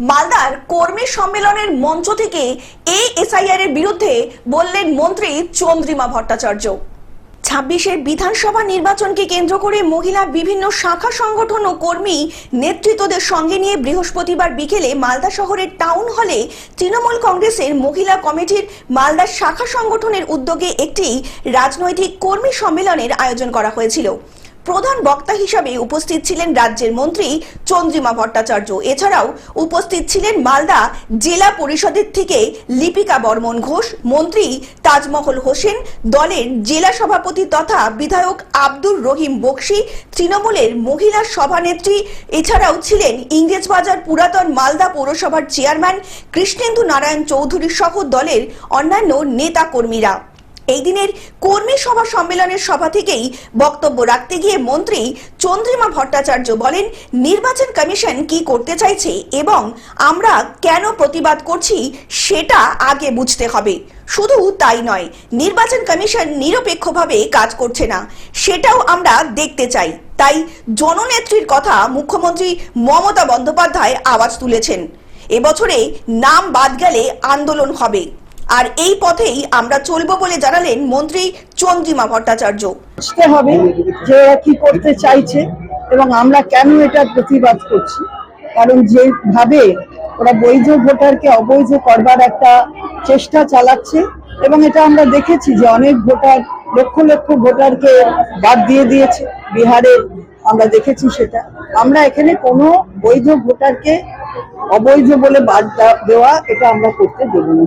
মালদার কর্মী সম্মেলনের মঞ্চ থেকে এই এসআইআর এর বিরুদ্ধে বললেন মন্ত্রী চন্দ্রিমা ভট্টাচার্য। ছাব্বিশের বিধানসভা নির্বাচনকে কেন্দ্র করে মহিলা বিভিন্ন শাখা সংগঠন ও কর্মী নেতৃত্বদের সঙ্গে নিয়ে বৃহস্পতিবার বিকেলে মালদা শহরের টাউন হলে তৃণমূল কংগ্রেসের মহিলা কমিটির মালদা শাখা সংগঠনের উদ্যোগে একটি রাজনৈতিক কর্মী সম্মেলনের আয়োজন করা হয়েছিল। প্রধান বক্তা হিসাবে উপস্থিত ছিলেন রাজ্যের মন্ত্রী চন্দ্রিমা ভট্টাচার্য। এছাড়াও উপস্থিত ছিলেন মালদা জেলা পরিষদের থেকে লিপিকা বর্মন ঘোষ, মন্ত্রী তাজমহল হোসেন, দলের জেলা সভাপতি তথা বিধায়ক আব্দুর রহিম বক্সি, তৃণমূলের মহিলা সভানেত্রী। এছাড়াও ছিলেন ইংরেজবাজার পুরাতন মালদা পৌরসভার চেয়ারম্যান কৃষ্ণেন্দু নারায়ণ চৌধুরী সহ দলের অন্যান্য নেতা কর্মীরা এই দিনের কর্মী সভা সম্মেলনের সভা থেকেই বক্তব্য রাখতে গিয়ে মন্ত্রী চন্দ্রিমা ভট্টাচার্য বলেন, নির্বাচন কমিশন কি করতে চাইছে এবং আমরা কেন প্রতিবাদ করছি সেটা আগে বুঝতে হবে। শুধু তাই নয়, নির্বাচন কমিশন নিরপেক্ষভাবে কাজ করছে না, সেটাও আমরা দেখতে চাই। তাই জননেত্রীর কথা মুখ্যমন্ত্রী মমতা বন্দ্যোপাধ্যায় আওয়াজ তুলেছেন। এবছরে নাম বাদ গেলে আন্দোলন হবে। আর এই পথেই আমরা চলবো বলে জানালেন মন্ত্রী চন্দ্রিমা ভট্টাচার্য। বুঝতে হবে যে কি করতে চাইছে এবং আমরা কেন এটা প্রতিবাদ করছি। কারণ যেভাবে ওরা বৈধ ভোটারকে অবৈধ করবার একটা চেষ্টা চালাচ্ছে এবং এটা আমরা দেখেছি যে অনেক ভোটার, লক্ষ লক্ষ ভোটারকে বাদ দিয়ে দিয়েছে। বিহারের আমরা দেখেছি সেটা। আমরা এখানে কোনো বৈধ ভোটারকে অবৈধ বলে বাদ দেওয়া এটা আমরা করতে দেব না।